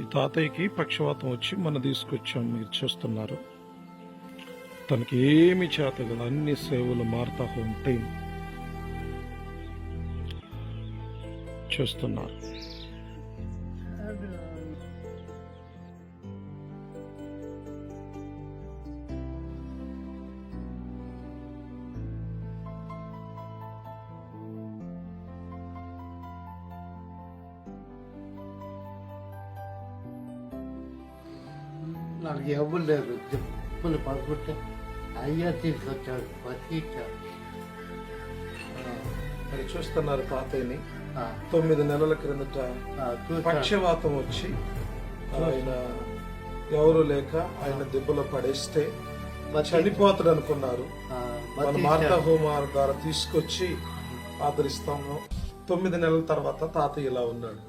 ఈ తాతయ్యకి పక్షవాతం వచ్చి మన తీసుకొచ్చాం మీరు చూస్తున్నారు. తనకి ఏమి చేత కదా అన్ని సేవలు మారుతా ఉంటే చేస్తున్నారు. చూస్తున్నారు నాకు ఎవరు లేరు చెప్పులు పడుకుంటే అయ్యా తీసుకొచ్చాడు పట్టించాడు మరి చూస్తున్నారు తాతయ్యని. తొమ్మిది నెలల క్రిందట పక్షవాతం వచ్చి ఆయన ఎవరు లేక ఆయన దెబ్బలో పడేస్తే చనిపోతాడు అనుకున్నారు. మన మార్తా హోమార్ ద్వారా తీసుకొచ్చి ఆదరిస్తాము. తొమ్మిది నెలల తర్వాత తాతయ్య ఇలా ఉన్నాడు.